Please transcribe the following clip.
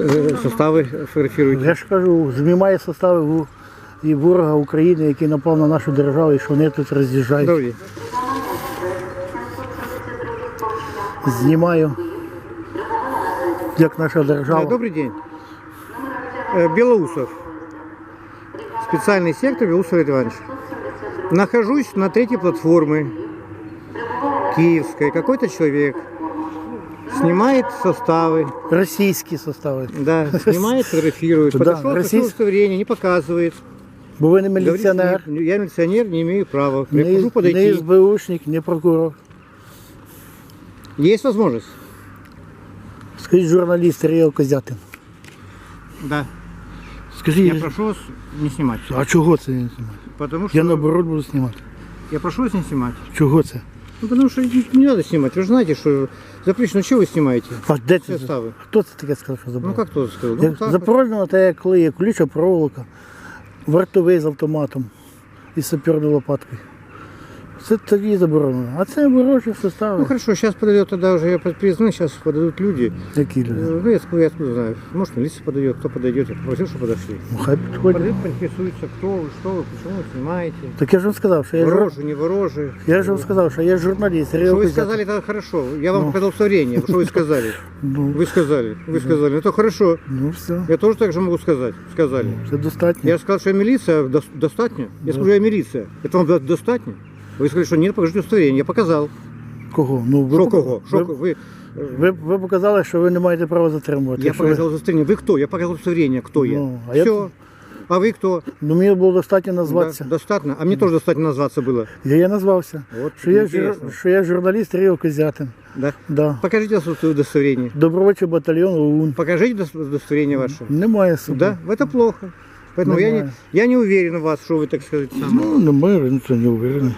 Е, Состави фотографируете. Я ж кажу, знімає состави ву- і ворога України, який напав на нашу державу, і що вони тут роз'їжджають. Добрый день. Знімаю, як наша Э, держава. Добрый день. Э, Белоусов. Специальный сектор Белоусов Иванович. Нахожусь на третьей платформе Киевской. Какой-то человек снимает составы, Російські состави. да, снимает, фотографирует. Да, Подошел, просил российск- удостоверение, не показывает. Бо ви не Говорит, міліціонер, «Не- я милиционер, не имею права. не, не подойти. СБУшник, не прокурор. Есть возможность? Скажіть журналіст Ріо Козятин. Да. Скажіть, Я прошу вас не снимать. а чого це не знімати? Потому что Я наоборот буду знімати. я прошу вас не снимать. Чого це? Ну, потому что не надо снимать. Вы же знаете, что запрещено. Чего вы снимаете? А де це? Состави. Хто це таке сказав, що Ну заборонено? как кто сказал? Ну, так вот. Запорожнено те, як коли є колюча проволока, вартовий з автоматом і саперною лопаткою. Це тоді заборонено. А це ворожі Ну состави. хорошо, сейчас подойдет тогда уже я признаю, сейчас подадут люди. Які люди? Э, Ну я откуда, я откуда знаю. Может милиция подойдет, кто подойдет. Я попросил, чтобы подошли. Ну, хай підходять. Подойдут, поинтересуются, кто вы, что вы, почему вы снимаете. Так я ж вам сказав, що я, жур... Ворожи, не ворожи. я ж вам сказав, що я журналіст. Что Ріо вы Козятин. сказали, это хорошо. Я вам показал удостоверение. Что вы сказали? Ну, Вы сказали. Вы сказали. Ну, Это хорошо. ну все, Я тоже так же могу сказать. Сказали. це достатньо. Я сказал, что я милиция, дос- достатньо. Я скажу, я милиция. Это вам до- достатньо? Вы сказали, что нет, покажите удостоверение. Я показал. Кого? Ну, ви, Что пок- кого? Что Ви, вы? ви, ви показали, що ви не маєте права затримувати. Я Якщо ви- показал удостоверение. Вы кто? Я показал удостоверение, кто я. Ну, а я Все. тут- А вы кто? Ну, мені було достатньо назватися. Да, достаточно. А мне тоже достаточно назваться было. Я, я назвався. Вот, Що я, интересно. жур... що я журналіст Ріо Козятин. Да. Да. Покажите свое удостоверение. Добровольчий батальйон ОУН. Покажите удос- удостоверение ваше. Немає суду. Да, это плохо. Поэтому я не, Нормально. я не уверен в вас, что вы, так сказать, сам. Ну, немає, ну, це не уверений.